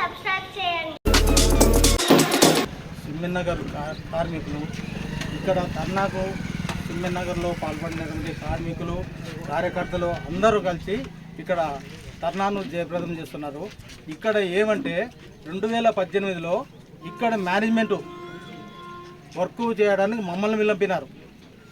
Subscribe చేయండి. సిమ్మెన్నగర్ కార్మికులు. ఇక్కడ ధర్నాకు సిమ్మెన్నగర్లో పాల్పడినటువంటి కార్మికులు కార్యకర్తలు అందరూ కలిసి ఇక్కడ ధర్నాను జయప్రదం చేస్తున్నారు. ఇక్కడ ఏమంటే రెండు వేల పద్దెనిమిదిలో ఇక్కడ మేనేజ్మెంటు వర్క్ చేయడానికి మమ్మల్ని పిలిపినారు.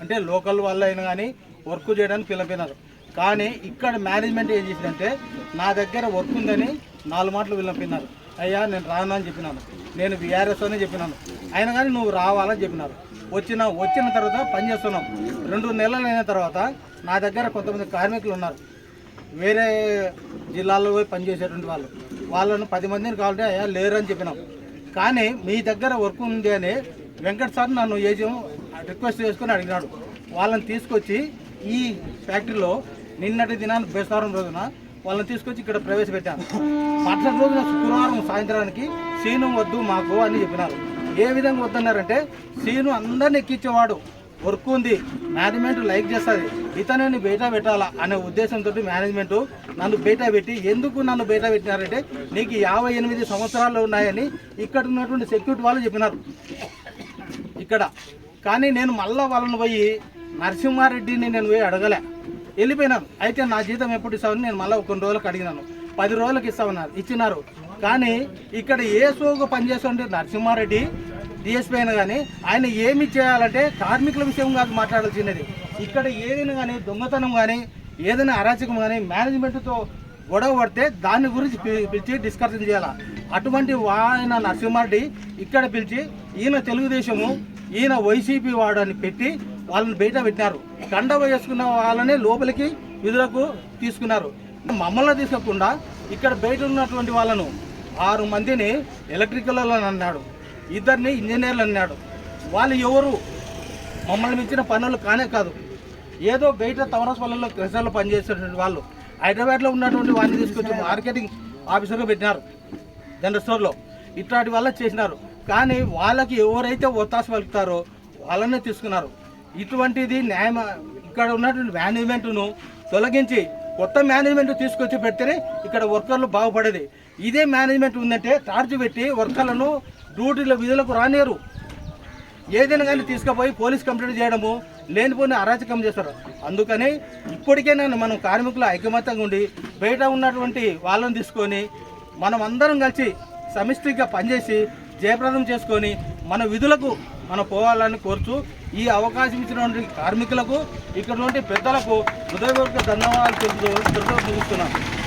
అంటే లోకల్ వాళ్ళు అయినా కానీ వర్క్ చేయడానికి పిలిపినారు. కానీ ఇక్కడ మేనేజ్మెంట్ ఏం చేసిందంటే నా దగ్గర వర్క్ ఉందని నాలుగు మాటలు పిలిపినారు అయ్యా నేను రాను అని చెప్పినాను. నేను బీఆర్ఎస్ అని చెప్పినాను. అయినా కానీ నువ్వు రావాలని చెప్పినారు. వచ్చిన వచ్చిన తర్వాత పని చేస్తున్నాం. రెండు నెలలు అయిన తర్వాత నా దగ్గర కొంతమంది కార్మికులు ఉన్నారు. వేరే జిల్లాల్లో పోయి పనిచేసేటువంటి వాళ్ళు. వాళ్ళను పది మందిని కావాలంటే అయ్యా లేరని చెప్పినాం. కానీ మీ దగ్గర వర్క్ ఉంది అని వెంకట్ సార్ నన్ను ఏజం రిక్వెస్ట్ చేసుకొని అడిగినాడు. వాళ్ళని తీసుకొచ్చి ఈ ఫ్యాక్టరీలో నిన్నటి దినాన్ని బేస్వారం రోజున వాళ్ళని తీసుకొచ్చి ఇక్కడ ప్రవేశపెట్టాను. మరుసటి రోజున శుక్రవారం సాయంత్రానికి సీను వద్దు మాకు అని చెప్పినారు. ఏ విధంగా వద్దన్నారంటే సీను అందరిని ఎక్కించేవాడు వర్క్ ఉంది మేనేజ్మెంట్ లైక్ చేస్తుంది. ఇతనిని బయట పెట్టాలా అనే ఉద్దేశంతో మేనేజ్మెంట్ నన్ను బయట పెట్టి ఎందుకు నన్ను బయట పెట్టినారంటే నీకు యాభై ఎనిమిది సంవత్సరాలు ఉన్నాయని ఇక్కడ ఉన్నటువంటి సెక్యూరిటీ వాళ్ళు చెప్పినారు. ఇక్కడ. కానీ నేను మళ్ళా వాళ్ళని పోయి నరసింహారెడ్డిని నేను పోయి అడగలే. వెళ్ళిపోయినారు అయితే నా జీతం ఎప్పుడు ఇస్తామని నేను మళ్ళీ కొన్ని రోజులకు అడిగినాను. పది రోజులకు ఇస్తామన్నారు ఇచ్చినారు. కానీ ఇక్కడ ఏ సోకు పనిచేస్తుంటే నరసింహారెడ్డి డిఎస్పీ అయినా కానీ ఆయన ఏమి చేయాలంటే కార్మికుల విషయం కాదు మాట్లాడాల్సినది. ఇక్కడ ఏదైనా కానీ దొంగతనం కానీ ఏదైనా అరాచకం కానీ మేనేజ్మెంట్తో గొడవ పడితే దాని గురించి పిలిచి డిస్కషన్ చేయాలి? అటువంటి ఆయన నరసింహారెడ్డి ఇక్కడ పిలిచి ఈయన తెలుగుదేశము ఈయన వైసీపీ వాడని పెట్టి వాళ్ళని బయట పెట్టినారు. కండవ వేసుకున్న వాళ్ళనే లోపలికి విధులకు తీసుకున్నారు. మమ్మల్ని తీసుకోకుండా ఇక్కడ బయట ఉన్నటువంటి వాళ్ళను ఆరు మందిని ఎలక్ట్రికల్ అని అన్నాడు. ఇద్దరిని ఇంజనీర్లు అన్నాడు. వాళ్ళు ఎవరు? మమ్మల్ని మించిన పనులు కానే కాదు. ఏదో బయట తవరస్పల్లిలో క్రెషర్లో పనిచేసేటువంటి వాళ్ళు. హైదరాబాద్లో ఉన్నటువంటి వాళ్ళని తీసుకొచ్చి మార్కెటింగ్ ఆఫీసర్గా పెట్టినారు. జనరల్ స్టోర్లో. ఇట్లాంటి వల్ల చేసినారు. కానీ వాళ్ళకి ఎవరైతే ఒత్తాస పలుకుతారో వాళ్ళనే తీసుకున్నారు. ఇటువంటిది న్యాయం ఇక్కడ ఉన్నటువంటి మేనేజ్మెంట్ను తొలగించి కొత్త మేనేజ్మెంట్ తీసుకొచ్చి పెడితేనే ఇక్కడ వర్కర్లు బాగుపడేది. ఇదే మేనేజ్మెంట్ ఉందంటే టార్చ్ పెట్టి వర్కర్లను డ్యూటీల విధులకు రానేరు ఏదైనా కానీ తీసుకుపోయి పోలీస్ కంప్లైంట్ చేయడము లేనిపోయిన అరాచకం చేస్తారు. అందుకని ఇప్పటికైనా మనం కార్మికుల ఐకమత్యంగా ఉండి బయట ఉన్నటువంటి వాళ్ళని తీసుకొని మనం అందరం కలిసి సమిష్టిగా పనిచేసి జయప్రదం చేసుకొని మన విధులకు మనం పోవాలని కోరుచు ఈ అవకాశం ఇచ్చినటువంటి కార్మికులకు ఇక్కడ నుండి పెద్దలకు హృదయపూర్వక ధన్యవాదాలు తెలుపుతూ తెలుపుతూ